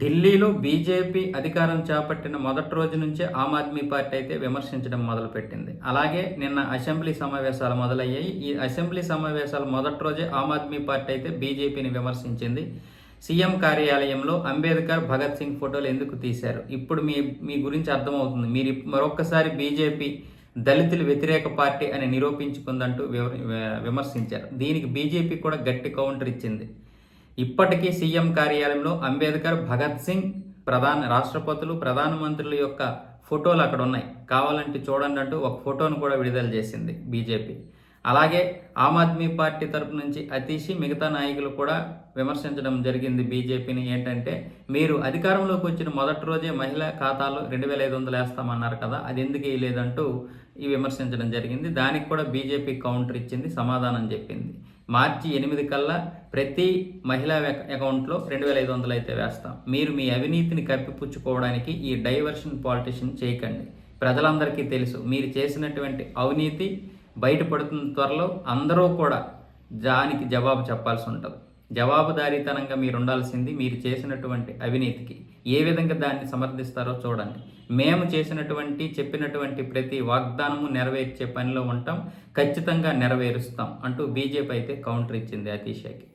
ఢిల్లీలో బీజేపీ అధికారం చేపట్టిన మొదటి రోజు నుంచే ఆమ్ ఆద్మీ పార్టీ అయితే విమర్శించడం మొదలుపెట్టింది. అలాగే నిన్న అసెంబ్లీ సమావేశాలు మొదలయ్యాయి. ఈ అసెంబ్లీ సమావేశాల మొదటి రోజే ఆమ్ ఆద్మీ పార్టీ అయితే బీజేపీని విమర్శించింది. సీఎం కార్యాలయంలో అంబేద్కర్ భగత్ సింగ్ ఫోటోలు ఎందుకు తీశారు? ఇప్పుడు మీ మీ గురించి అర్థమవుతుంది. మీరు మరొకసారి బీజేపీ దళితులు వ్యతిరేక పార్టీ అని నిరూపించుకుందంటూ వివ విమర్శించారు. దీనికి బీజేపీ కూడా గట్టి కౌంటర్ ఇచ్చింది. ఇప్పటికీ సీఎం కార్యాలయంలో అంబేద్కర్ భగత్ సింగ్ ప్రధాన రాష్ట్రపతులు ప్రధానమంత్రుల యొక్క ఫోటోలు అక్కడ ఉన్నాయి. కావాలంటే చూడండి అంటూ ఒక ఫోటోను కూడా విడుదల చేసింది బీజేపీ. అలాగే ఆమ్ ఆద్మీ పార్టీ తరపు నుంచి అతీషి మిగతా నాయకులు కూడా విమర్శించడం జరిగింది బీజేపీని. ఏంటంటే మీరు అధికారంలోకి వచ్చిన మొదటి రోజే మహిళా ఖాతాలో రెండు వేల ఐదు వందలు వేస్తామన్నారు కదా అది ఎందుకు వేయలేదంటూ ఈ విమర్శించడం జరిగింది. దానికి కూడా బీజేపీ కౌంటర్ ఇచ్చింది సమాధానం చెప్పింది. మార్చి ఎనిమిది కల్లా ప్రతి మహిళా అకౌంట్లో రెండు వేల ఐదు వందలు అయితే వేస్తాం. మీరు మీ అవినీతిని కప్పిపుచ్చుకోవడానికి ఈ డైవర్షన్ పాలిటిషన్ చేయకండి. ప్రజలందరికీ తెలుసు మీరు చేసినటువంటి అవినీతి బయటపడుతున్న త్వరలో అందరూ కూడా దానికి జవాబు చెప్పాల్సి ఉంటుంది. జవాబుదారీతనంగా మీరు ఉండాల్సింది మీరు చేసినటువంటి అవినీతికి. ఏ విధంగా దాన్ని సమర్థిస్తారో చూడండి. మేము చేసినటువంటి చెప్పినటువంటి ప్రతి వాగ్దానము నెరవేర్చే పనిలో ఉంటాం. ఖచ్చితంగా నెరవేరుస్తాం అంటూ బీజేపీ అయితే కౌంటర్ ఇచ్చింది అతీషాకి.